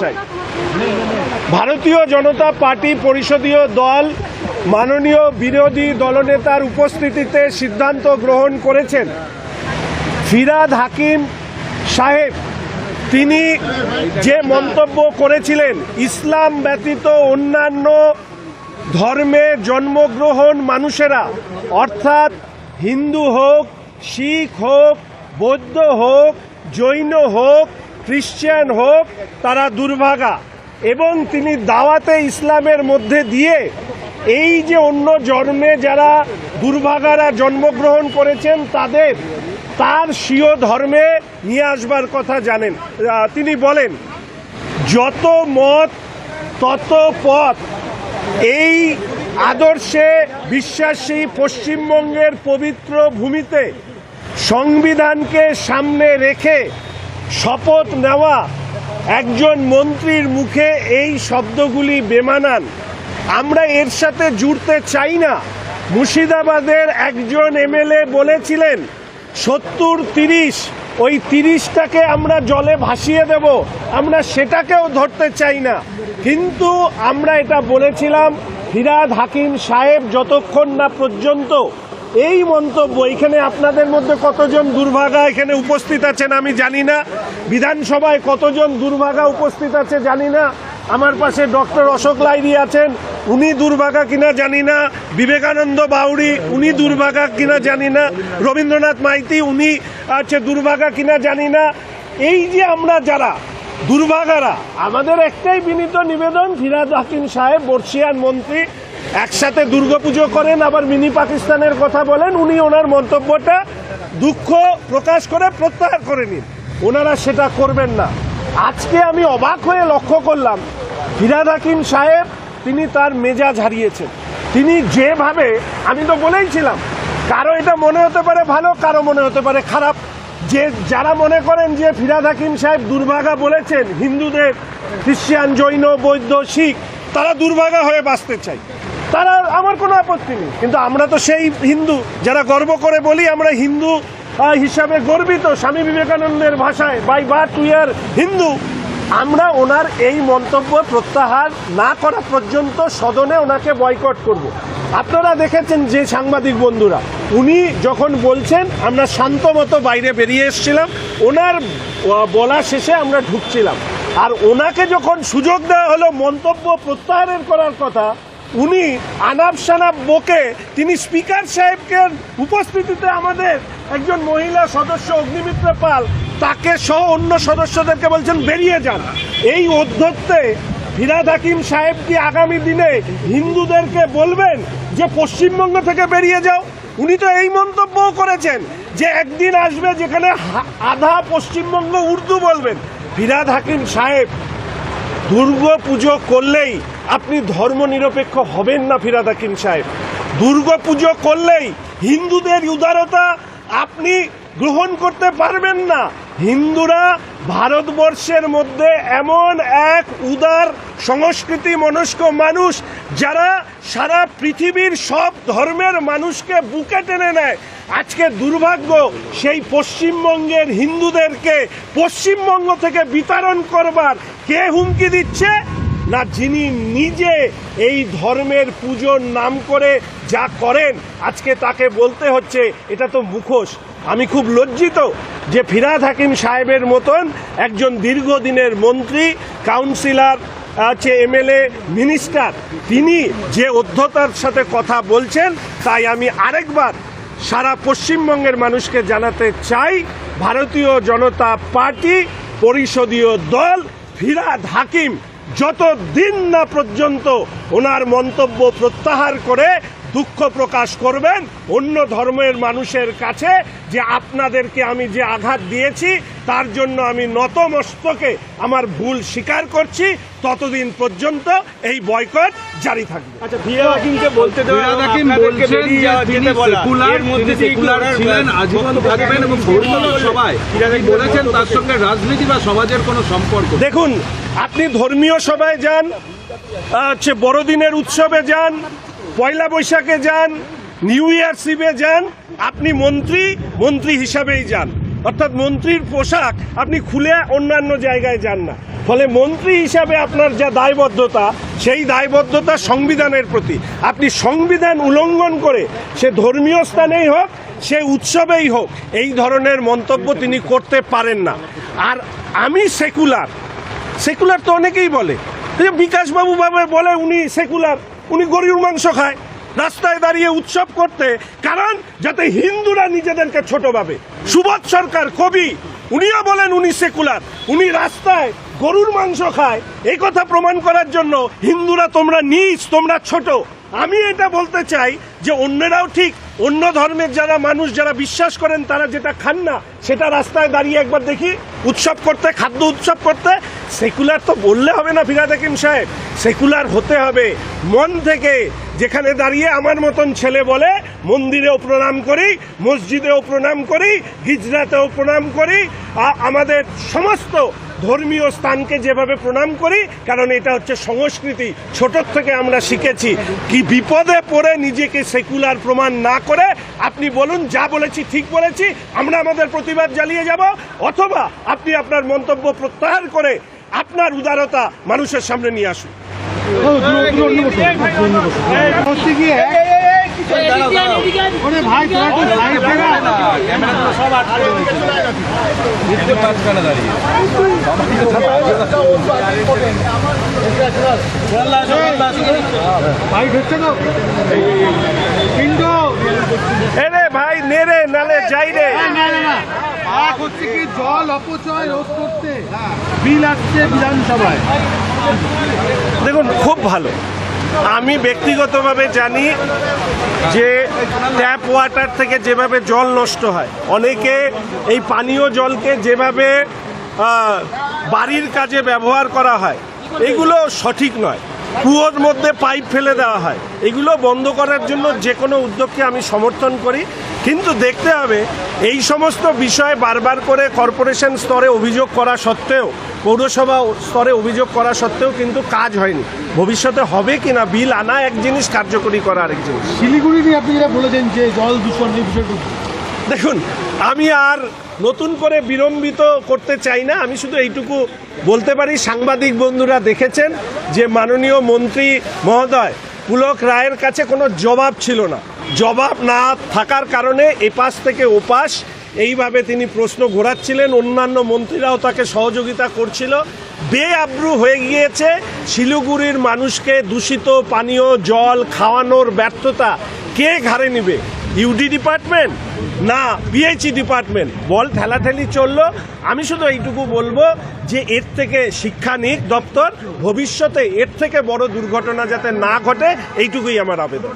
চাই। ভারতীয় জনতা পার্টি পরিষদীয় দল মাননীয় বিরোধী দলনেতার উপস্থিতিতে সিদ্ধান্ত গ্রহণ করেছেন। ফিরাদ হাকিম সাহেব, তিনি যে মন্তব্য করেছিলেন, ইসলাম ব্যতীত অন্যান্য ধর্মে জন্মগ্রহণ মানুষেরা, অর্থাৎ হিন্দু হোক, শিখ হোক, বৌদ্ধ হোক, জৈন হোক খ্রিশ্চান হোক, তারা দুর্ভাগা। এবং তিনি দাওয়াতে ইসলামের মধ্যে দিয়ে এই যে অন্য জন্মে যারা দুর্ভাগারা জন্মগ্রহণ করেছেন, তাদের, তার স্বীয় ধর্মে নিয়ে আসবার কথা জানেন। তিনি বলেন, যত মত, তত পথ। এই আদর্শে বিশ্বাসী পশ্চিমবঙ্গের পবিত্র ভূমিতে সংবিধানকে সামনে রেখে শপথ নেওয়া একজন মন্ত্রীর মুখে এই শব্দগুলি বেমানান। আমরা এর সাথে জুড়তে চাই না। মুর্শিদাবাদের একজন এমএলএ বলেছিলেন, সত্তর তিরিশ, ওই তিরিশটাকে আমরা জলে ভাসিয়ে দেব। আমরা সেটাকেও ধরতে চাই না। কিন্তু আমরা এটা বলেছিলাম হিরাদ হাকিম সাহেব যতক্ষণ না পর্যন্ত এই মন্তব্য, এখানে আপনাদের মধ্যে কতজন দুর্ভাগা এখানে উপস্থিত আছেন আমি জানি না। বিধানসভায় কতজন দুর্ভাগা উপস্থিত আছে জানি না। আমার পাশে ডক্টর অশোক লাইরি আছেন, উনি দুর্ভাগা কিনা জানি না। বিবেকানন্দ বাউরি উনি দুর্ভাগা কিনা জানি না। রবীন্দ্রনাথ মাইতি, উনি আছে দুর্ভাগা কিনা জানি না। এই যে আমরা যারা দুর্ভাগারা, আমাদের একটাই বিনীত নিবেদন, ফিরাদ হাকিম সাহেব, বর্ষিয়ান মন্ত্রী একসাথে দুর্গাপুজো করেন, আবার মিনি পাকিস্তানের কথা বলেন, উনি ওনার মন্তব্যটা দুঃখ প্রকাশ করে প্রত্যাহার করে নিন। ওনারা সেটা করবেন না। আজকে আমি অবাক হয়ে লক্ষ্য করলাম ফিরাদ হাকিম সাহেব তিনি তার মেজাজ হারিয়েছেন। তিনি যেভাবে, আমি তো বলেইছিলাম কারও এটা মনে হতে পারে ভালো, কারও মনে হতে পারে খারাপ। যে, যারা মনে করেন যে ফিরাদ হাকিম সাহেব দুর্ভাগা বলেছেন, হিন্দুদের, খ্রিস্টান, জৈন, বৌদ্ধ, শিখ, তারা দুর্ভাগা হয়ে বাঁচতে চাই তারা আমার কোনো আপত্তি নেই। কিন্তু আমরা তো সেই হিন্দু, যারা গর্ব করে বলি আমরা হিন্দু হিসাবে গর্বিত স্বামী বিবেকানন্দের ভাষায়, by birth we are Hindu. আমরা ওনার এই মন্তব্য প্রত্যাহার না করা পর্যন্ত সদনে ওনাকে বয়কট করব। আপনারা দেখেছেন যে সাংবাদিক বন্ধুরা, উনি যখন বলছেন, আমরা শান্ত মতো বাইরে বেরিয়ে এসেছিলাম। ওনার বলা শেষে আমরা ঢুকছিলাম। আর ওনাকে যখন সুযোগ দেওয়া হলো মন্তব্য প্রত্যাহারের করার কথা উনি আনাব সানাপ বকে তিনি স্পিকার সাহেবকে উপস্থিতিতে আমাদের একজন মহিলা সদস্য অগ্নিমিত্র পাল, তাকে সহ অন্য সদস্যদেরকে বলছেন বেরিয়ে যান। এই অধ্যত্তে ফিরাদ হাকিম সাহেব কি আগামী দিনে হিন্দুদেরকে বলবেন যে পশ্চিমবঙ্গ থেকে বেরিয়ে যাও? উনি তো এই মন্তব্যও করেছেন যে একদিন আসবে যেখানে আধা পশ্চিমবঙ্গ উর্দু বলবেন। ফিরাদ হাকিম সাহেব দুর্গা পুজো করলেই আপনি ধর্মনিরপেক্ষ হবেন না ফিরাদ হাকিম সাহেব। দুর্গা পুজো করলেই হিন্দুদের উদারতা আপনি গ্রহণ করতে পারবেন না। হিন্দুরা ভারতবর্ষের মধ্যে এমন এক উদার, সংস্কৃতি মনস্ক মানুষ যারা সারা পৃথিবীর সব ধর্মের মানুষকে বুকে টেনে নেয়। আজকে দুর্ভাগ্য সেই পশ্চিমবঙ্গের হিন্দুদেরকে পশ্চিমবঙ্গ থেকে বিতরণ করবার কে হুমকি দিচ্ছে? না যিনি নিজে এই ধর্মের পুজোর নাম করে যা করেন, আজকে তাকে বলতে হচ্ছে, এটা তো মুখোশ। আমি খুব লজ্জিত যে ফিরাদ হাকিম সাহেবের মতন একজন দীর্ঘদিনের মন্ত্রী, কাউন্সিলর, আছে এমএলএ, মিনিস্টার, তিনি যে অধ্যতার সাথে কথা বলছেন, তাই আমি আরেকবার সারা পশ্চিমবঙ্গের মানুষকে জানাতে চাই, ভারতীয় জনতা পার্টি, পরিষদীয় দল, ফিরাদ হাকিম। যত দিন না পর্যন্ত ওনার মন্তব্য প্রত্যাহার করে দুঃখ প্রকাশ করবেন অন্য ধর্মের মানুষের কাছে যে আপনাদেরকে আমি যে আঘাত দিয়েছি তার জন্য আমি নতমস্তকে আমার ভুল স্বীকার করছি। ততদিন পর্যন্ত এই বয়কট জারি থাকবে। আচ্ছা বলতে দেওয়া বলছেন তিনি সেকুলার মধ্যে সেকুলার ছিলেন আজীবন থাকবেন এবং বলেছেন তার সঙ্গে রাজনীতি বা সমাজের কোনো সম্পর্ক দেখুন আপনি ধর্মীয় সভায় যান হচ্ছে বড়দিনের উৎসবে যান পয়লা বৈশাখে যান নিউ ইয়ার সিভে যান, আপনি মন্ত্রী মন্ত্রী হিসাবেই যান। অর্থাৎ মন্ত্রীর পোশাক আপনি খুলে অন্যান্য জায়গায় যান না। ফলে মন্ত্রী হিসাবে আপনার যা দায়বদ্ধতা, সেই দায়বদ্ধতা সংবিধানের প্রতি। আপনি সংবিধান উল্লঙ্ঘন করে সে ধর্মীয় স্থানেই হোক, সে উৎসবেই হোক, এই ধরনের মন্তব্য তিনি করতে পারেন না। আর আমি সেকুলার। সেকুলার তো অনেকেই বলে। বিকাশবাবু বাবা বলে, উনি সেকুলার। উনি গরুর মাংস খায়। রাস্তায় দাঁড়িয়ে উৎসব করতে। কারণ যাতে হিন্দুরা নিজেদেরকে ছোট ভাবে। সুবোধ সরকার কবি, উনিও বলেন উনি সেকুলার। উনি রাস্তায় গরুর মাংস খায়, এই কথা প্রমাণ করার জন্য হিন্দুরা তোমরা নিচ তোমরা ছোট। আমি এটা বলতে চাই যে অন্যরাও ঠিক, অন্য ধর্মের যারা মানুষ, যারা বিশ্বাস করেন, তারা যেটা খান না, সেটা রাস্তায় দাঁড়িয়ে একবার দেখি, উৎসব করতে, খাদ্য উৎসব করতে। সেকুলার তো বললে হবে না ফিরাদ হাকিম সাহেব, সেকুলার হতে হবে। মন থেকে যেখানে দাঁড়িয়ে আমার মতন ছেলে বলে, মন্দিরেও প্রণাম করি, মসজিদেও প্রণাম করি গিজরাতেও প্রণাম করি আমাদের সমস্ত ধর্মীয় স্থানকে যেভাবে প্রণাম করি কারণ এটা হচ্ছে সংস্কৃতি ছোটোর থেকে আমরা শিখেছি কি বিপদে পড়ে নিজেকে সেকুলার প্রমাণ না করে আপনি বলুন যা বলেছি ঠিক বলেছি আমরা আমাদের প্রতিবাদ জ্বালিয়ে যাব অথবা আপনি আপনার মন্তব্য প্রত্যাহার করে আপনার উদারতা মানুষের সামনে নিয়ে আসুন ভাই তো কিন্তু এরে ভাই নালে যাই রে। না না না না। হচ্ছে কি জল অপচয় রোধ করতে। বিল আসছে বিধানসভায়। দেখুন খুব ভালো। আমি ব্যক্তিগতভাবে জানি যে ট্যাপ ওয়াটার থেকে যেভাবে জল নষ্ট হয়, অনেকে এই পানীয় জলকে যেভাবে বাড়ির কাজে ব্যবহার করা হয়, এগুলো সঠিক নয়। কুয়োর মধ্যে পাইপ ফেলে দেওয়া হয়, এগুলো বন্ধ করার জন্য যে কোনো উদ্যোগকে আমি সমর্থন করি। কিন্তু দেখতে হবে এই সমস্ত বিষয়ে বারবার করে কর্পোরেশন স্তরে অভিযোগ করা সত্ত্বেও পৌরসভা স্তরে অভিযোগ করা সত্ত্বেও কিন্তু কাজ হয়নি। ভবিষ্যতে হবে কি না? বিল আনা এক জিনিস কার্যকরী করা আরেক জিনিস। শিলিগুড়ি নিয়ে আপনি যেটা বলেছেন যে জল দূষণ এই বিষয়টা দেখুন আমি আর নতুন করে বিলম্বিত করতে চাই না। আমি শুধু এইটুকু বলতে পারি সাংবাদিক বন্ধুরা দেখেছেন যে মাননীয় মন্ত্রী মহোদয় পুলক রায়ের কাছে কোনো জবাব ছিল না। জবাব না থাকার কারণে এপাশ থেকে ওপাশ এইভাবে তিনি প্রশ্ন ঘোরাচ্ছিলেন। অন্যান্য মন্ত্রীরাও তাকে সহযোগিতা করছিল। বেআব্রু হয়ে গিয়েছে। শিলিগুড়ির মানুষকে দূষিত পানীয়, জল, খাওয়ানোর ব্যর্থতা কে ঘাড়ে নিবে? UD department? না, পিএইচই ডিপার্টমেন্ট। বল, ঠেলাঠেলি চলল। আমি শুধু এইটুকু বলব যে এর থেকে শিক্ষা নিক দপ্তর, ভবিষ্যতে এর থেকে বড় দুর্ঘটনা যাতে না ঘটে, এইটুকুই আমার আবেদন।